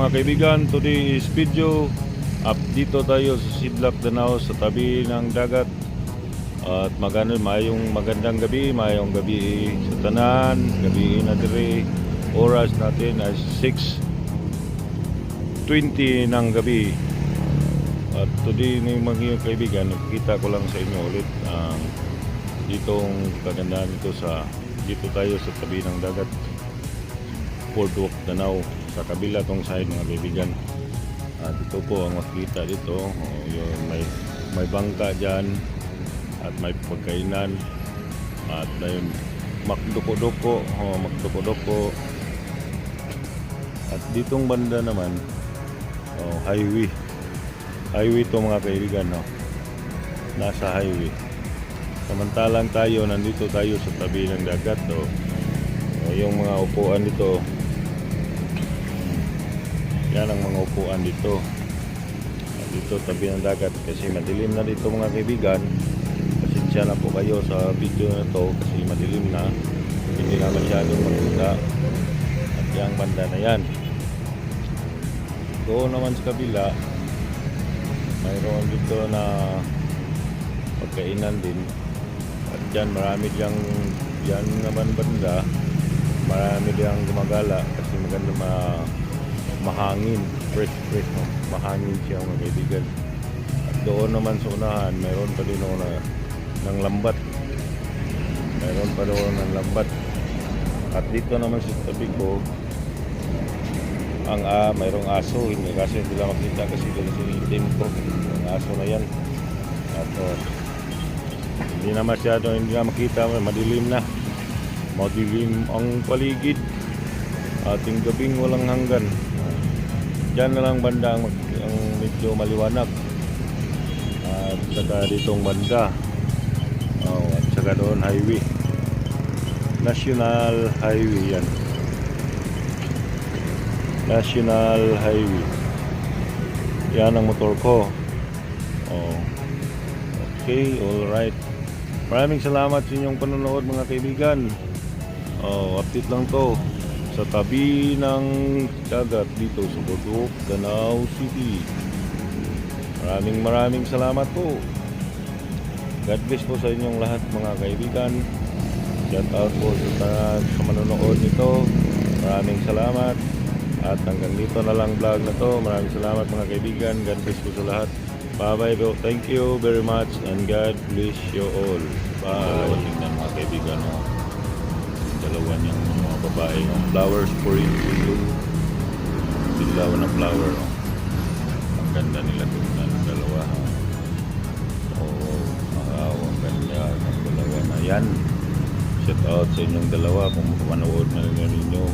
mga kaibigan, today is video up dito tayo sa Sidlak Danao sa tabi ng dagat at magano mayong magandang gabi, mayong gabi sa tanan, gabi na dire. Oras natin ay 6:20 ng gabi. At today ni mga kaibigan, nakikita ko lang sa inyo ulit ang ditong kagandahan dito sa dito tayo sa tabi ng dagat. Boardwalk Danao sa kabila tong side mga kaibigan. At ito po ang makita dito, oh, yung may may bangka diyan at may pagkainan at may makduko-duko, oh, makduko-duko. At ditong banda naman, oh, highway. Highway to mga kaibigan, no. Nasa highway. Samantalang tayo, nandito tayo sa tabi ng dagat, oh. Oh, yung mga upuan dito, yan ang mga upuan dito. Dito tabi ng dagat kasi madilim na dito mga kaibigan. Pasensya na po kayo sa video na to kasi madilim na. Hindi na masyadong makita. At yung banda na yan. Doon naman sa kabila, mayroon dito na pagkainan din. At dyan marami diyang yan naman banda. Marami diyang gumagala kasi maganda ma mahangin, fresh fresh mahangin siya mga kaibigan. At doon naman sa unahan, mayroon pa din na ng lambat. Mayroon pa doon ng lambat. At dito naman sa tabi ko, ang ah, mayroong aso, hindi kasi hindi lang makita kasi dito sa itim ko. Ang aso na yan. At oh, hindi na masyado, hindi na makita, madilim na. Madilim ang paligid. Ating gabing walang hanggan. Diyan na lang banda ang, ang medyo maliwanag. At saka ditong banda. Oh, at saka doon highway. National Highway yan. National Highway. Yan ang motor ko. Oh. Okay, all right. Maraming salamat sa inyong panonood mga kaibigan. Oh, update lang to sa tabi ng dagat dito sa Bodoc, Danau City. Maraming maraming salamat po. God bless po sa inyong lahat mga kaibigan. Shout out po sa, sa manonood nito. Maraming salamat. At hanggang dito na lang vlog na to. Maraming salamat mga kaibigan. God bless po sa lahat. Bye bye po. Thank you very much and God bless you all. Bye. Tingnan mga kaibigan. Oh dalawa niyang mga babae. Ng flowers for you dilaw na flower no? ang ganda nila tingnan ng dalawa ha? oh wow ang ganda ng dalawa na yan. Shout out sa inyong dalawa. Kung manood na ninyo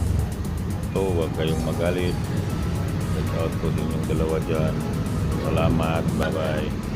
ito huwag kayong magalit. Shout out po sa inyong dalawa dyan. Salamat. Bye bye